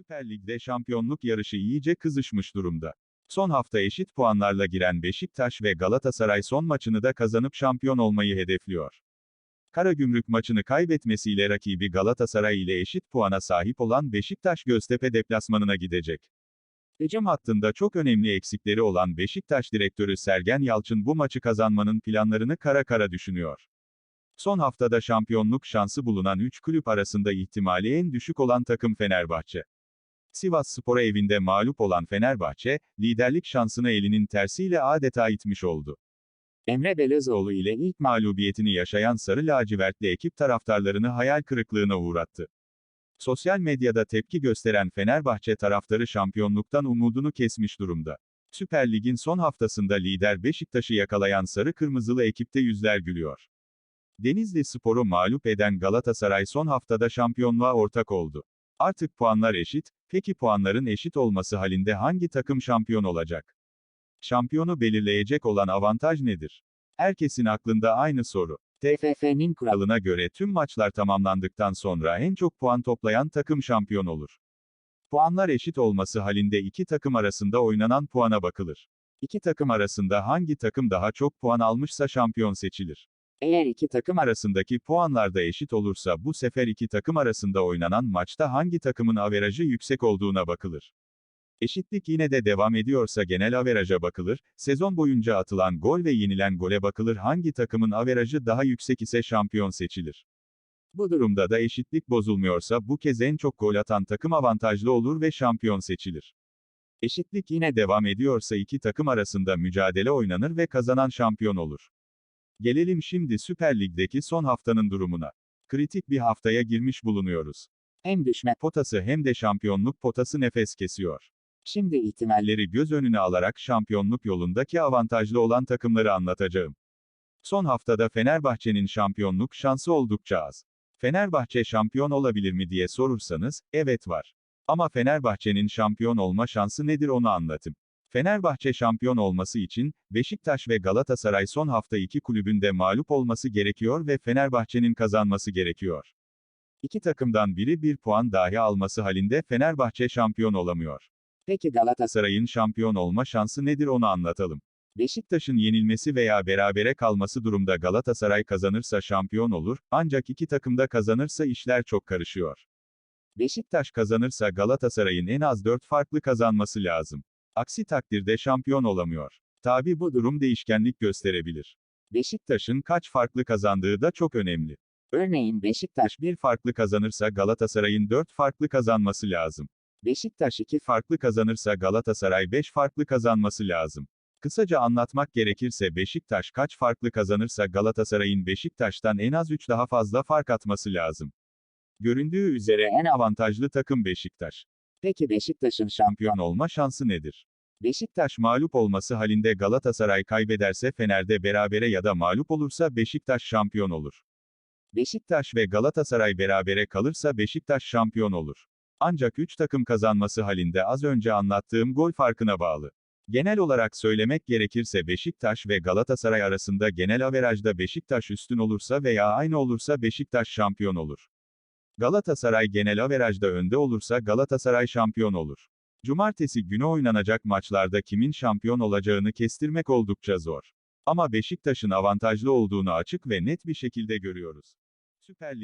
Süper Lig'de şampiyonluk yarışı iyice kızışmış durumda. Son hafta eşit puanlarla giren Beşiktaş ve Galatasaray son maçını da kazanıp şampiyon olmayı hedefliyor. Karagümrük maçını kaybetmesiyle rakibi Galatasaray ile eşit puana sahip olan Beşiktaş Göztepe deplasmanına gidecek. Hücum hattında çok önemli eksikleri olan Beşiktaş direktörü Sergen Yalçın bu maçı kazanmanın planlarını kara kara düşünüyor. Son haftada şampiyonluk şansı bulunan 3 kulüp arasında ihtimali en düşük olan takım Fenerbahçe. Sivas Spor'a evinde mağlup olan Fenerbahçe, liderlik şansını elinin tersiyle adeta itmiş oldu. Emre Belezoğlu ile ilk mağlubiyetini yaşayan Sarı Lacivertli ekip taraftarlarını hayal kırıklığına uğrattı. Sosyal medyada tepki gösteren Fenerbahçe taraftarı şampiyonluktan umudunu kesmiş durumda. Süper Lig'in son haftasında lider Beşiktaş'ı yakalayan sarı kırmızılı ekipte yüzler gülüyor. Denizli Spor'u mağlup eden Galatasaray son haftada şampiyonluğa ortak oldu. Artık puanlar eşit, peki puanların eşit olması halinde hangi takım şampiyon olacak? Şampiyonu belirleyecek olan avantaj nedir? Herkesin aklında aynı soru. TFF'nin kuralına göre tüm maçlar tamamlandıktan sonra en çok puan toplayan takım şampiyon olur. Puanlar eşit olması halinde iki takım arasında oynanan puana bakılır. İki takım arasında hangi takım daha çok puan almışsa şampiyon seçilir. Eğer iki takım arasındaki puanlar da eşit olursa bu sefer iki takım arasında oynanan maçta hangi takımın averajı yüksek olduğuna bakılır. Eşitlik yine de devam ediyorsa genel averaja bakılır, sezon boyunca atılan gol ve yenilen gole bakılır hangi takımın averajı daha yüksek ise şampiyon seçilir. Bu durumda da eşitlik bozulmuyorsa bu kez en çok gol atan takım avantajlı olur ve şampiyon seçilir. Eşitlik yine devam ediyorsa iki takım arasında mücadele oynanır ve kazanan şampiyon olur. Gelelim şimdi Süper Lig'deki son haftanın durumuna. Kritik bir haftaya girmiş bulunuyoruz. Hem düşme potası hem de şampiyonluk potası nefes kesiyor. Şimdi ihtimalleri göz önüne alarak şampiyonluk yolundaki avantajlı olan takımları anlatacağım. Son haftada Fenerbahçe'nin şampiyonluk şansı oldukça az. Fenerbahçe şampiyon olabilir mi diye sorursanız, evet var. Ama Fenerbahçe'nin şampiyon olma şansı nedir onu anlatayım. Fenerbahçe şampiyon olması için, Beşiktaş ve Galatasaray son hafta iki kulübün de mağlup olması gerekiyor ve Fenerbahçe'nin kazanması gerekiyor. İki takımdan biri bir puan dahi alması halinde Fenerbahçe şampiyon olamıyor. Peki Galatasaray'ın şampiyon olma şansı nedir onu anlatalım. Beşiktaş'ın yenilmesi veya berabere kalması durumda Galatasaray kazanırsa şampiyon olur, ancak iki takımda kazanırsa işler çok karışıyor. Beşiktaş kazanırsa Galatasaray'ın en az 4 farklı kazanması lazım. Aksi takdirde şampiyon olamıyor. Tabi bu durum değişkenlik gösterebilir. Beşiktaş'ın kaç farklı kazandığı da çok önemli. Örneğin Beşiktaş bir farklı kazanırsa Galatasaray'ın 4 farklı kazanması lazım. Beşiktaş 2 farklı kazanırsa Galatasaray 5 farklı kazanması lazım. Kısaca anlatmak gerekirse Beşiktaş kaç farklı kazanırsa Galatasaray'ın Beşiktaş'tan en az 3 daha fazla fark atması lazım. Göründüğü üzere en avantajlı takım Beşiktaş. Peki Beşiktaş'ın şampiyon olma şansı nedir? Beşiktaş mağlup olması halinde Galatasaray kaybederse Fener'de berabere ya da mağlup olursa Beşiktaş şampiyon olur. Beşiktaş ve Galatasaray berabere kalırsa Beşiktaş şampiyon olur. Ancak 3 takım kazanması halinde az önce anlattığım gol farkına bağlı. Genel olarak söylemek gerekirse Beşiktaş ve Galatasaray arasında genel averajda Beşiktaş üstün olursa veya aynı olursa Beşiktaş şampiyon olur. Galatasaray genel averajda önde olursa Galatasaray şampiyon olur. Cumartesi günü oynanacak maçlarda kimin şampiyon olacağını kestirmek oldukça zor. Ama Beşiktaş'ın avantajlı olduğunu açık ve net bir şekilde görüyoruz. Süper Lig